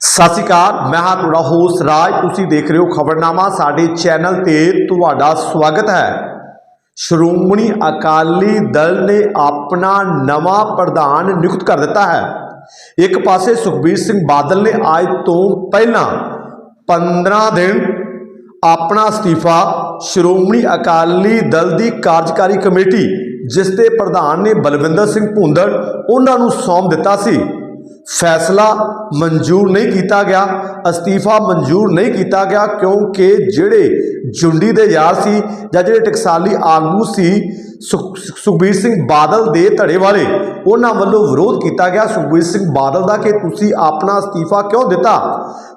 ਸਤਿ ਸ਼੍ਰੀ ਅਕਾਲ, ਮੈਂ ਹਾਂ ਤੁਹਾਡਾ ਹੋਸਟ ਰਾਜ। ਤੁਸੀਂ ਦੇਖ ਰਹੇ ਹੋ ਖਬਰਨਾਮਾ, ਸਾਡੇ ਚੈਨਲ ਤੇ ਤੁਹਾਡਾ ਸਵਾਗਤ ਹੈ। ਸ਼੍ਰੋਮਣੀ ਅਕਾਲੀ ਦਲ ਨੇ ਆਪਣਾ ਨਵਾਂ ਪ੍ਰਧਾਨ ਨਿਯੁਕਤ ਕਰ ਦਿੱਤਾ ਹੈ। ਇੱਕ ਪਾਸੇ ਸੁਖਬੀਰ ਸਿੰਘ ਬਾਦਲ ਨੇ ਅੱਜ ਤੋਂ ਪਹਿਲਾਂ 15 ਦਿਨ ਆਪਣਾ ਅਸਤੀਫਾ ਸ਼੍ਰੋਮਣੀ ਅਕਾਲੀ ਦਲ ਦੀ ਕਾਰਜਕਾਰੀ ਕਮੇਟੀ, ਜਿਸ ਦੇ ਪ੍ਰਧਾਨ ਨੇ ਬਲਵਿੰਦਰ ਸਿੰਘ ਭੁੰਦੜ, ਉਹਨਾਂ ਨੂੰ ਸੌਂਪ ਦਿੱਤਾ ਸੀ। ਫੈਸਲਾ ਮਨਜ਼ੂਰ ਨਹੀਂ ਕੀਤਾ ਗਿਆ, ਅਸਤੀਫਾ ਮਨਜ਼ੂਰ ਨਹੀਂ ਕੀਤਾ ਗਿਆ ਕਿਉਂਕਿ ਜਿਹੜੇ ਜੁੰਡੀ ਦੇ ਯਾਰ ਸੀ ਜਾਂ ਜਿਹੜੇ ਟਕਸਾਲੀ ਆਗੂ ਸੀ ਸੁਖਬੀਰ ਸਿੰਘ ਬਾਦਲ ਦੇ ਧੜੇ ਵਾਲੇ। ਉਹਨਾਂ ਵੱਲੋਂ ਵਿਰੋਧ ਕੀਤਾ ਗਿਆ। ਸੁਖਬੀਰ ਸਿੰਘ ਬਾਦਲ ਦਾ ਕਿ ਤੁਸੀਂ ਆਪਣਾ ਅਸਤੀਫਾ ਕਿਉਂ ਦਿੱਤਾ?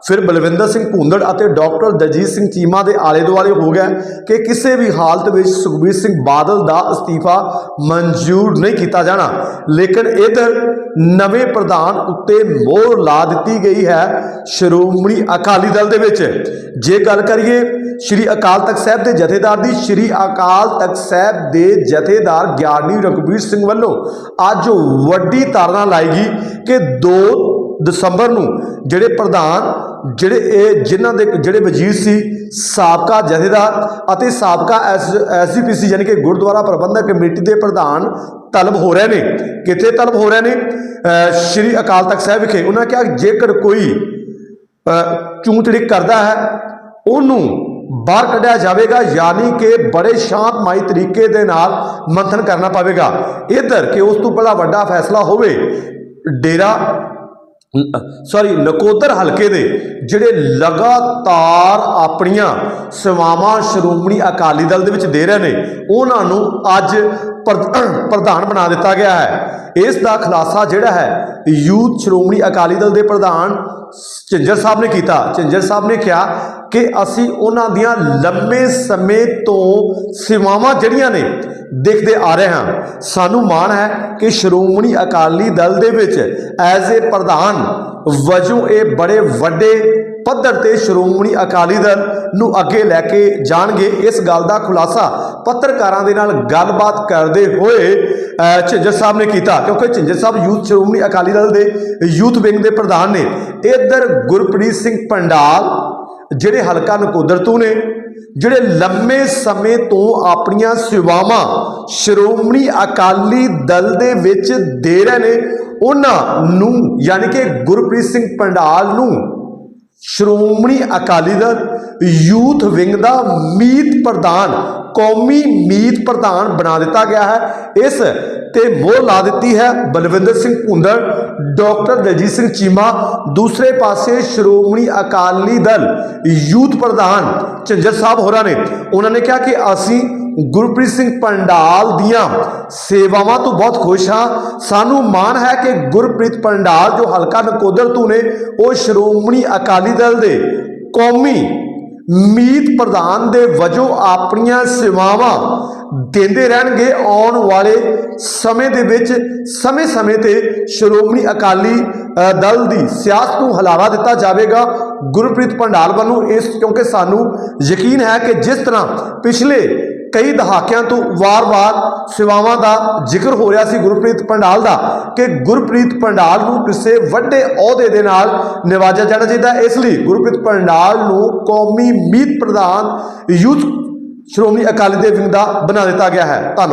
ਫਿਰ ਬਲਵਿੰਦਰ ਸਿੰਘ ਭੁੰਦੜ ਅਤੇ ਡਾਕਟਰ ਦਲਜੀਤ ਸਿੰਘ ਚੀਮਾ ਦੇ ਆਲੇ ਦੁਆਲੇ ਹੋ ਗਿਆ ਕਿ ਕਿਸੇ ਵੀ ਹਾਲਤ ਵਿੱਚ ਸੁਖਬੀਰ ਸਿੰਘ ਬਾਦਲ ਦਾ ਅਸਤੀਫਾ ਮਨਜ਼ੂਰ ਨਹੀਂ ਕੀਤਾ ਜਾਣਾ। ਲੇਕਿਨ ਇਧਰ ਨਵੇਂ ਪ੍ਰਧਾਨ ਉੱਤੇ ਮੋਹਰ ਲਾ ਦਿੱਤੀ ਗਈ ਹੈ ਸ਼੍ਰੋਮਣੀ ਅਕਾਲੀ ਦਲ ਦੇ ਵਿੱਚ। ਜੇ ਗੱਲ ਕਰੀਏ ਸ਼੍ਰੀ ਅਕਾਲ ਤਖਤ ਸਾਹਿਬ ਦੇ ਜਥੇਦਾਰ ਦੀ, ਸ਼੍ਰੀ ਅਕਾਲ ਤਖਤ ਸਾਹਿਬ ਦੇ ਜਥੇਦਾਰ ਗਿਆਨੀ ਰਘਬੀਰ ਸਿੰਘ ਵੱਲੋਂ ਅੱਜ ਵੱਡੀ ਤਾਰਨਾ ਲਾਈ ਗਈ ਕਿ 2 ਦਸੰਬਰ ਨੂੰ ਜਿਹੜੇ ਪ੍ਰਧਾਨ, ਜਿਹੜੇ ਇਹ ਜਿਨ੍ਹਾਂ ਦੇ, ਜਿਹੜੇ ਵਜ਼ੀਰ ਸੀ, ਸਾਬਕਾ ਜਥੇਦਾਰ ਅਤੇ ਸਾਬਕਾ ਐਸਜੀਪੀਸੀ ਯਾਨੀ ਕਿ ਗੁਰਦੁਆਰਾ ਪ੍ਰਬੰਧਕ ਕਮੇਟੀ ਦੇ ਪ੍ਰਧਾਨ ਤਲਬ ਹੋ ਰਹੇ ਨੇ। ਕਿੱਥੇ ਤਲਬ ਹੋ ਰਹੇ ਨੇ? ਸ਼੍ਰੀ ਅਕਾਲ ਤਖਤ ਸਾਹਿਬ ਵਿਖੇ। ਉਹਨਾਂ ਕਿਹਾ ਜੇਕਰ ਕੋਈ ਚੂੰਚੜੀ ਕਰਦਾ ਹੈ, ਉਹਨੂੰ ਬਾਹਰ ਕੱਢਿਆ ਜਾਵੇਗਾ, ਯਾਨੀ ਕਿ ਬੜੇ ਸ਼ਾਂਤਮਈ ਤਰੀਕੇ ਦੇ ਨਾਲ ਮੰਥਨ ਕਰਨਾ ਪਵੇਗਾ। ਇਧਰ ਕਿ ਉਸ ਤੋਂ ਬੜਾ ਵੱਡਾ ਫੈਸਲਾ ਹੋਵੇ, ਡੇਰਾ, ਸੌਰੀ, ਨਕੋਦਰ ਹਲਕੇ ਦੇ, ਜਿਹੜੇ ਲਗਾਤਾਰ ਆਪਣੀਆਂ ਸੇਵਾਵਾਂ ਸ਼੍ਰੋਮਣੀ ਅਕਾਲੀ ਦਲ ਦੇ ਵਿੱਚ ਦੇ ਰਹੇ ਨੇ, ਉਹਨਾਂ ਨੂੰ ਅੱਜ ਪ੍ਰ- ਪ੍ਰਧਾਨ ਬਣਾ ਦਿੱਤਾ ਗਿਆ ਹੈ। ਇਸ ਦਾ ਖੁਲਾਸਾ ਜਿਹੜਾ ਹੈ, ਯੂਥ ਸ਼੍ਰੋਮਣੀ ਅਕਾਲੀ ਦਲ ਦੇ ਪ੍ਰਧਾਨ ਝਿੰਜਰ ਸਾਹਿਬ ਨੇ ਕੀਤਾ। ਝਿੰਜਰ ਸਾਹਿਬ ਨੇ ਕਿਹਾ ਕਿ ਅਸੀਂ ਉਹਨਾਂ ਦੀਆਂ ਲੰਮੇ ਸਮੇਂ ਤੋਂ ਸੇਵਾਵਾਂ ਜਿਹੜੀਆਂ ਨੇ ਦੇਖਦੇ ਆ ਰਹੇ ਹਾਂ। ਸਾਨੂੰ ਮਾਣ ਹੈ ਕਿ ਸ਼੍ਰੋਮਣੀ ਅਕਾਲੀ ਦਲ ਦੇ ਵਿੱਚ ਐਜ਼ ਏ ਪ੍ਰਧਾਨ ਵਜੋਂ ਇਹ ਬੜੇ ਵੱਡੇ ਪੱਧਰ ਤੇ ਸ਼੍ਰੋਮਣੀ ਅਕਾਲੀ ਦਲ ਨੂੰ ਅੱਗੇ ਲੈ ਕੇ ਜਾਣਗੇ। ਇਸ ਗੱਲ ਦਾ ਖੁਲਾਸਾ ਪੱਤਰਕਾਰਾਂ ਦੇ ਨਾਲ ਗੱਲਬਾਤ ਕਰਦੇ ਹੋਏ ਅਹ, ਝਿੰਜਰ ਸਾਹਿਬ ਨੇ ਕੀਤਾ ਕਿਉਂਕਿ ਝਿੰਜਰ ਸਾਹਿਬ ਯੂਥ ਸ਼੍ਰੋਮਣੀ ਅਕਾਲੀ ਦਲ ਦੇ ਯੂਥ ਵਿੰਗ ਦੇ ਪ੍ਰਧਾਨ ਨੇ। ਇੱਧਰ ਗੁਰਪ੍ਰੀਤ ਸਿੰਘ ਪੰਡਾਲ ਜਿਹੜੇ ਹਲਕਾ ਨਕੋਦਰ ਤੋਂ ਨੇ ਜਿਹੜੇ ਲੰਮੇ ਸਮੇਂ ਤੋਂ ਆਪਣੀਆਂ ਸੇਵਾਵਾਂ ਸ਼੍ਰੋਮਣੀ ਅਕਾਲੀ ਦਲ ਦੇ ਵਿੱਚ ਦੇ ਰਹੇ ਨੇ ਉਹਨਾਂ ਨੂੰ ਯਾਨੀ ਕਿ ਗੁਰਪ੍ਰੀਤ ਸਿੰਘ ਪੰਡਾਲ ਨੂੰ ਸ਼੍ਰੋਮਣੀ ਅਕਾਲੀ ਦਲ ਯੂਥ ਵਿੰਗ ਦਾ ਮੀਤ ਪ੍ਰਧਾਨ, ਕੌਮੀ ਮੀਤ ਪ੍ਰਧਾਨ ਬਣਾ ਦਿੱਤਾ ਗਿਆ ਹੈ। ਇਸ ਤੇ ਮੋਹਰ ਲਾ ਦਿੱਤੀ ਹੈ ਬਲਵਿੰਦਰ ਸਿੰਘ ਭੁੰਦੜ ਡਾਕਟਰ ਦਲਜੀਤ ਸਿੰਘ ਚੀਮਾ, ਦੂਸਰੇ ਪਾਸੇ ਸ਼੍ਰੋਮਣੀ ਅਕਾਲੀ ਦਲ ਯੂਥ ਪ੍ਰਧਾਨ ਝੰਜਰ ਸਾਹਿਬ ਹੋਰਾਂ ਨੇ। ਉਹਨਾਂ ਨੇ ਕਿਹਾ ਕਿ ਅਸੀਂ ਗੁਰਪ੍ਰੀਤ ਸਿੰਘ ਪੰਡਾਲ ਦੀਆਂ ਸੇਵਾਵਾਂ ਤੋਂ ਬਹੁਤ ਖੁਸ਼ ਹਾਂ। ਸਾਨੂੰ ਮਾਣ ਹੈ ਕਿ ਗੁਰਪ੍ਰੀਤ ਪੰਡਾਲ, ਜੋ ਹਲਕਾ ਨਕੋਦਰ ਤੋਂ ਨੇ, ਉਹ ਸ਼੍ਰੋਮਣੀ ਅਕਾਲੀ ਦਲ ਦੇ ਕੌਮੀ ਮੀਤ ਪ੍ਰਧਾਨ ਦੇ ਵਜੋਂ ਆਪਣੀਆਂ ਸੇਵਾਵਾਂ ਦਿੰਦੇ ਰਹਿਣਗੇ। ਆਉਣ ਵਾਲੇ ਸਮੇਂ ਦੇ ਵਿੱਚ, ਸਮੇਂ-ਸਮੇਂ ਤੇ ਸ਼੍ਰੋਮਣੀ ਅਕਾਲੀ ਦਲ ਦੀ ਸਿਆਸਤ ਨੂੰ ਹਲਾਵਾ ਦਿੱਤਾ ਜਾਵੇਗਾ। ਗੁਰਪ੍ਰੀਤ ਪੰਡਾਲ ਵੱਲੋਂ ਇਸ, ਕਿਉਂਕਿ ਸਾਨੂੰ ਯਕੀਨ ਹੈ ਕਿ ਜਿਸ ਤਰ੍ਹਾਂ ਪਿਛਲੇ ਕਈ ਦਹਾਕਿਆਂ ਤੋਂ ਵਾਰ-ਵਾਰ ਸੇਵਾਵਾਂ ਦਾ ਜ਼ਿਕਰ ਹੋ ਰਿਹਾ ਸੀ ਗੁਰਪ੍ਰੀਤ ਪੰਡਾਲ ਦਾ ਕਿ ਗੁਰਪ੍ਰੀਤ ਪੰਡਾਲ ਨੂੰ ਕਿਸੇ ਵੱਡੇ ਅਹੁਦੇ ਦੇ ਨਾਲ ਨਿਵਾਜਿਆ ਜਾਣਾ ਚਾਹੀਦਾ। ਇਸ ਲਈ ਗੁਰਪ੍ਰੀਤ ਪੰਡਾਲ ਨੂੰ ਕੌਮੀ ਮੀਤ ਪ੍ਰਧਾਨ ਯੂਥ ਸ਼੍ਰੋਮਣੀ ਅਕਾਲੀ ਦੇ ਵਿੰਗ ਦਾ ਬਣਾ ਦਿੱਤਾ ਗਿਆ ਹੈ। ਧੰਨਵਾਦ।